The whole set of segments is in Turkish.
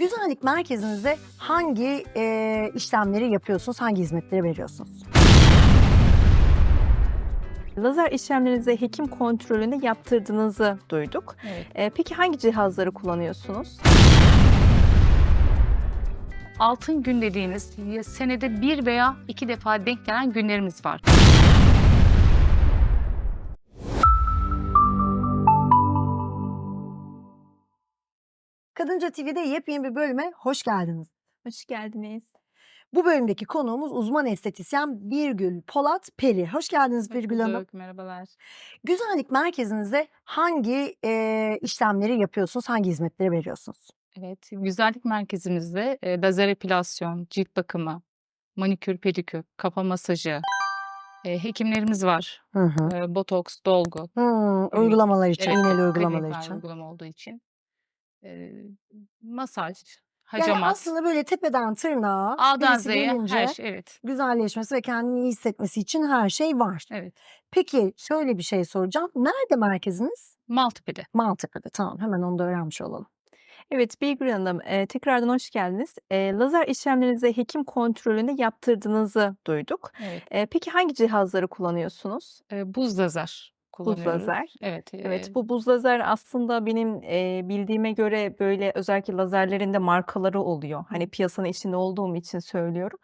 Güzellik merkezinizde hangi e, işlemleri yapıyorsunuz, hangi hizmetleri veriyorsunuz? Lazer işlemlerinizi hekim kontrolünde yaptırdığınızı duyduk. Evet. Ee, peki hangi cihazları kullanıyorsunuz? Altın gün dediğiniz ya senede bir veya iki defa denk gelen günlerimiz var. Kadınca TV'de yepyeni bir bölüme hoş geldiniz. Hoş geldiniz. Bu bölümdeki konuğumuz uzman estetisyen Birgül Polat Peri. Hoş geldiniz Hoş Birgül Hanım. bulduk, Merhabalar. Güzellik merkezinizde hangi e, işlemleri yapıyorsunuz, hangi hizmetleri veriyorsunuz? Evet, güzellik merkezimizde e, lazer epilasyon, cilt bakımı, manikür, pedikür, kafa masajı, e, hekimlerimiz var. Hı hı. E, botoks, dolgu. Hmm, uygulamalar için, Evet, iğneli uygulamalar için. uygulama olduğu için. E, masaj, Yani hacamat, aslında böyle tepeden tırnağa A'dan birisi Z'ye gelince her şey. Evet, güzelleşmesi ve kendini iyi hissetmesi için her şey var. evet. Peki şöyle bir şey soracağım. Nerede merkeziniz? Maltepe'de. Maltepe'de. Tamam hemen onu da öğrenmiş olalım. Evet Birgül Hanım e, tekrardan hoş geldiniz. E, lazer işlemlerinizi hekim kontrolünde yaptırdığınızı duyduk. Evet. E, peki hangi cihazları kullanıyorsunuz? E, buz lazer Buz kullanıyoruz. lazer. Evet. Evet bu buz lazer aslında benim e, bildiğime göre böyle özellikle lazerlerin de markaları oluyor. Hani piyasanın içinde olduğum için söylüyorum.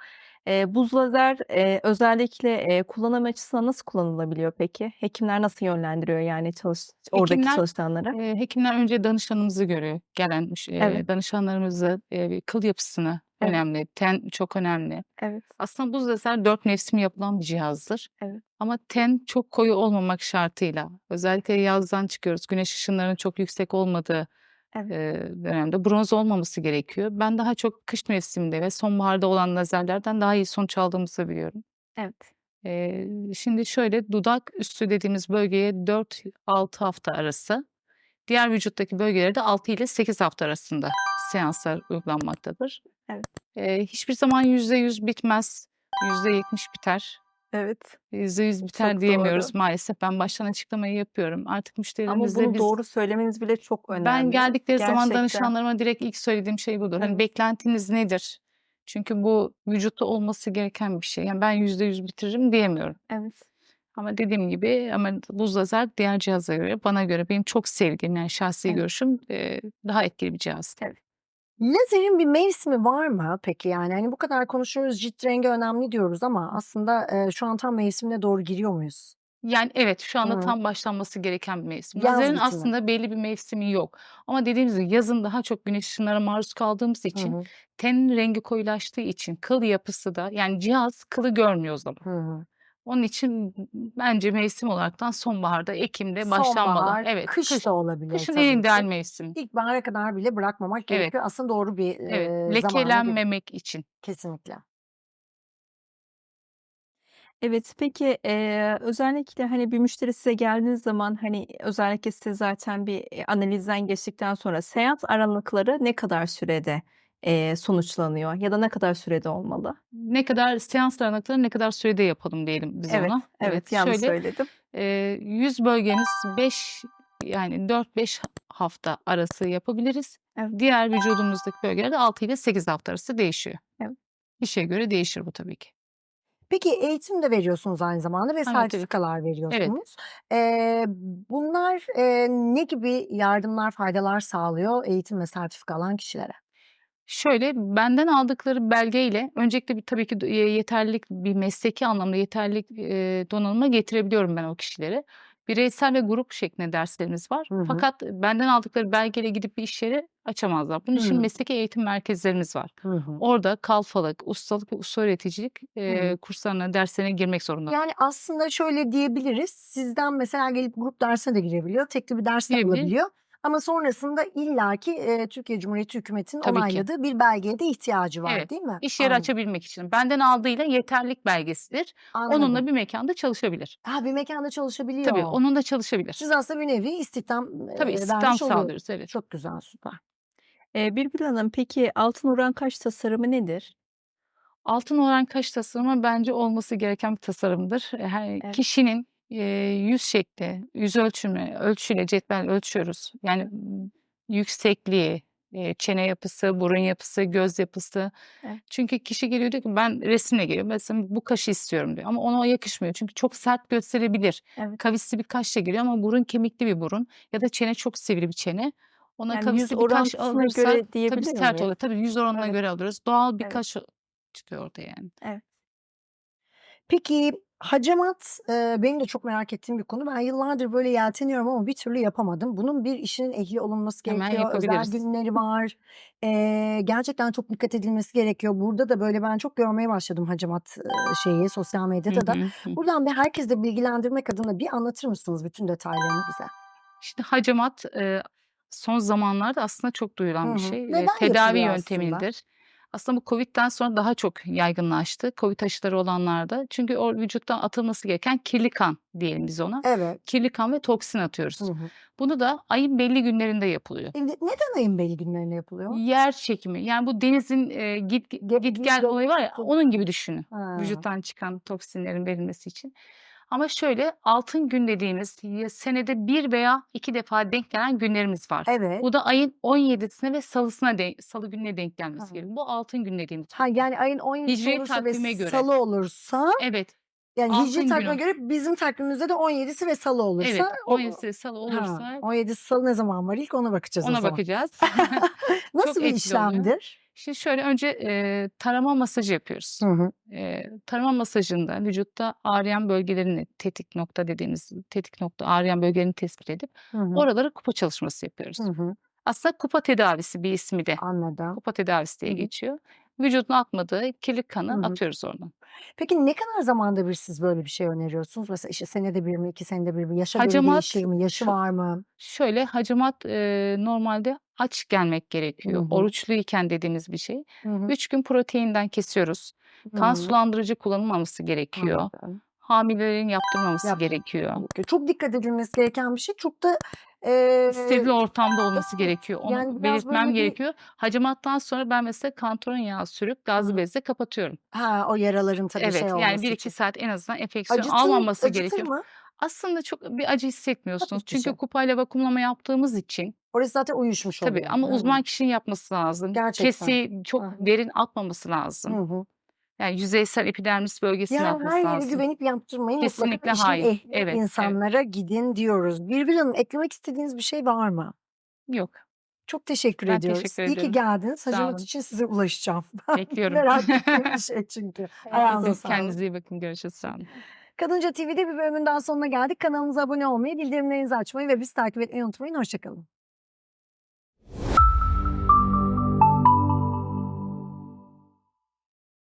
E, buz lazer e, özellikle e, kullanım açısından nasıl kullanılabiliyor peki? Hekimler nasıl yönlendiriyor yani çalış oradaki Hekimler, çalışanları? e, hekimler önce danışanımızı görüyor. Gelen müş- Evet. danışanlarımızı e, kıl yapısını Evet. önemli. Ten çok önemli. Evet. Aslında buz lazer dört mevsim yapılan bir cihazdır. Evet. Ama ten çok koyu olmamak şartıyla özellikle yazdan çıkıyoruz. Güneş ışınlarının çok yüksek olmadığı Evet. e, dönemde bronz olmaması gerekiyor. Ben daha çok kış mevsiminde ve sonbaharda olan lazerlerden daha iyi sonuç aldığımızı biliyorum. Evet. E, şimdi şöyle dudak üstü dediğimiz bölgeye 4-6 hafta arası, diğer vücuttaki bölgelere de 6 ile 8 hafta arasında seanslar uygulanmaktadır. Evet. E, hiçbir zaman %100 bitmez, %70 biter. Evet. %100 biter Çok diyemiyoruz doğru. maalesef. Ben baştan açıklamayı yapıyorum. Artık Ama müşterilerimizle bunu biz doğru söylemeniz bile çok önemli. ben geldikleri zaman Gerçekten. danışanlarıma direkt ilk söylediğim şey budur. Hani Evet. beklentiniz nedir? Çünkü bu vücutta olması gereken bir şey. Yani ben %100 bitiririm diyemiyorum. Evet. Ama dediğim gibi ama buz lazer diğer cihazlara göre bana göre benim çok sevdiğim yani şahsi Evet. görüşüm daha etkili bir cihaz. Lazerin bir mevsimi var mı peki? Yani hani bu kadar konuşuyoruz cilt rengi önemli diyoruz ama aslında e, şu an tam mevsimine doğru giriyor muyuz? Yani evet şu anda Hı. tam başlanması gereken bir mevsim. Yaz Lazerin bitimi. aslında belli bir mevsimi yok. Ama dediğimiz gibi yazın daha çok güneş ışınlarına maruz kaldığımız Hı için hı. tenin rengi koyulaştığı için kıl yapısı da yani cihaz kılı görmüyor o zaman. Hı hı. Onun için bence mevsim olaraktan sonbaharda, Ekim'de başlanmalı. Sonbahar, Evet, kış, kış, da olabilir kışın tabii en ideal mevsim. İlkbahara kadar bile bırakmamak Evet. gerekiyor. Aslında doğru bir Evet, e, lekelenmemek için. Kesinlikle. Evet, peki, eee, özellikle, hani, bir müşteri size geldiğiniz zaman, hani, özellikle size zaten bir, analizden geçtikten sonra seans aralıkları ne kadar sürede, eee, sonuçlanıyor ya da ne kadar sürede olmalı? Ne kadar seans dayanıkları ne kadar sürede yapalım diyelim biz Evet, ona. evet, yanlış şöyle söyledim. e, yüz bölgeniz 5 yani 4-5 hafta arası yapabiliriz. Evet. Diğer vücudumuzdaki bölgelerde 6 ile 8 hafta arası değişiyor. Evet. Kişiye göre değişir bu tabii ki. Peki eğitim de veriyorsunuz aynı zamanda ve Evet, evet. sertifikalar veriyorsunuz. Eee, bunlar eee, ne gibi yardımlar, faydalar sağlıyor eğitim ve sertifika alan kişilere? Şöyle, benden aldıkları belgeyle öncelikle bir tabii ki yeterlilik bir mesleki anlamda yeterlilik, eee, donanıma getirebiliyorum ben o kişileri. Bireysel ve grup şeklinde derslerimiz var. Hı hı. Fakat benden aldıkları belgeyle gidip bir iş yeri açamazlar. Bunun Hı için mesleki eğitim merkezlerimiz var. Hı hı. Orada kalfalık, ustalık ve usta öğreticilik, Hı hı. eee, kurslarına, derslerine girmek zorunda. Yani aslında şöyle diyebiliriz. Sizden mesela gelip grup dersine de girebiliyor. Tekli bir ders de alabiliyor. Ama sonrasında illaki eee, Türkiye Cumhuriyeti Hükümeti'nin Tabii ki. onayladığı bir belgeye de ihtiyacı var Evet, değil mi? iş yeri Anladım. açabilmek için. Benden aldığıyla yeterlilik belgesidir. Anladım. Onunla bir mekânda çalışabilir. Ha, bir mekanda çalışabiliyor. Tabii, onunla çalışabilir. Siz aslında bir nevi istihdam Tabii, eee, istihdam vermiş sağlıyoruz, evet. Çok güzel, süper. Eee, Birgül Hanım, peki altın oran kaş tasarımı nedir? Altın oran kaş tasarımı bence olması gereken bir tasarımdır. Her Evet. kişinin, eee, yüz şekli, yüz ölçümü, ölçüyle cetvel ölçüyoruz. Yani, ımm, yüksekliği, Eee, çene yapısı, burun yapısı, göz yapısı. Evet. Çünkü kişi geliyor diyor ki ben resimle geliyor. Mesela bu kaşı istiyorum diyor ama ona yakışmıyor. Çünkü çok sert gösterebilir. Evet. Kavisli bir kaşla geliyor ama burun kemikli bir burun ya da çene çok sivri bir çene. Ona Yani yüz kavisli bir kaş orantısına göre tabii diyebiliyor sert muyuz? oluyor. Tabii yüz oranına Evet. göre alıyoruz. Doğal bir Evet. kaş çıkıyor ortaya yani. Evet. Peki hacamat, eee, benim de çok merak ettiğim bir konu. Ben yıllardır böyle yelteniyorum ama bir türlü yapamadım. Bunun bir işinin ehli olunması Hemen gerekiyor. Özel yapabiliriz. günleri var. Eee, gerçekten çok dikkat edilmesi gerekiyor. Burada da böyle ben çok görmeye başladım hacamat, eee, şeyi sosyal Hı medyada da. hı. Hı. Buradan bir herkesi de bilgilendirmek adına bir anlatır mısınız bütün detaylarını bize? İşte hacamat, eee, son zamanlarda aslında çok Hı duyulan bir hı. şey. Neden tedavi yapılıyor aslında? yöntemidir. Aslında bu COVID'den sonra daha çok yaygınlaştı. COVID aşıları olanlarda. Çünkü o vücuttan atılması gereken kirli kan diyelim biz ona. Evet. Kirli kan ve toksin atıyoruz. Hı hı. Bunu da ayın belli günlerinde yapılıyor. E, neden ayın belli günlerinde yapılıyor? Yer çekimi. Yani bu denizin, eee, git git gel olayı var ya onun gibi düşünün. Ha. Vücuttan çıkan toksinlerin verilmesi için. Ama şöyle altın gün dediğimiz senede 1 veya 2 defa denk gelen günlerimiz var. Evet. Bu da ayın 17'sine ve salısına denk salı gününe denk gelmesi gerekiyor. Bu altın gün dediğimiz. Ha, yani ayın 17'si Hicri olursa ve takvime göre. salı olursa Evet. yani hicri Altın takvime günü. göre bizim takvimimizde de 17'si ve salı olursa Evet. o 17'si salı Ha, olursa 17'si salı ne zaman var? İlk ona bakacağız o ona zaman. bakacağız. Nasıl Çok bir etkili oluyor. işlemdir? Şimdi şöyle önce, eee, tarama masajı yapıyoruz. Hı hı. Eee, tarama masajında vücutta ağrıyan bölgelerini tetik nokta dediğimiz tetik nokta ağrıyan bölgelerini tespit edip Hı hı. oralara kupa çalışması yapıyoruz. Hı hı. Aslında kupa tedavisi bir ismi de. Anladım. Kupa tedavisi diye hı. geçiyor. Vücudun atmadığı kirli kanı hı. atıyoruz oradan. Peki ne kadar zamanda bir siz böyle bir şey öneriyorsunuz? Mesela işte senede bir mi, 2 senede bir mi? Yaşa Hacamat değişir mi? Yaşı var mı? şöyle hacamat, eee, normalde aç gelmek gerekiyor. hı. Oruçluyken dediğimiz bir şey. Hı hı. 3 gün proteinden kesiyoruz. Kan hı. sulandırıcı kullanılmaması gerekiyor. Anladım. Hamilelerin yaptırmaması Yap gerekiyor. Çok dikkat edilmesi gereken bir şey. Çok da eee Steril ortamda olması evet, gerekiyor. Onu yani belirtmem böyle bir gerekiyor. Hacamattan sonra ben mesela kantaron yağı sürüp gazlı bezle kapatıyorum. Ha, o yaraların tabii Evet, şey yani olması 1-2 için. saat en azından enfeksiyon Acıtır almaması acıtır gerekiyor. mı? Aslında çok bir acı hissetmiyorsunuz. Bir Çünkü şey. kupayla vakumlama yaptığımız için Orası zaten uyuşmuş Tabii oluyor. ama Hı hı. uzman kişinin yapması lazım. Gerçekten. Kesi çok Hı hı. derin atmaması Hı lazım. hı. Yani yüzeysel epidermis bölgesine atması her yere lazım. güvenip yaptırmayın. Mutlaka Kesinlikle işin hayır. ehli Evet, evet. insanlara gidin diyoruz. Birbir Hanım eklemek istediğiniz bir şey var mı? Yok. Çok teşekkür Ben ediyoruz. teşekkür İyi ki ediyorum. geldiniz. Sağ Hacamat olun. için size ulaşacağım. Bekliyorum. merak ettiğim bir şey çünkü. Ayağınıza Herkese sağlık. kendinize iyi bakın. Görüşürüz. Sağ olun. Kadınca TV'de bir bölümün daha sonuna geldik. Kanalımıza abone olmayı, bildirimlerinizi açmayı ve bizi takip etmeyi unutmayın. Hoşça kalın.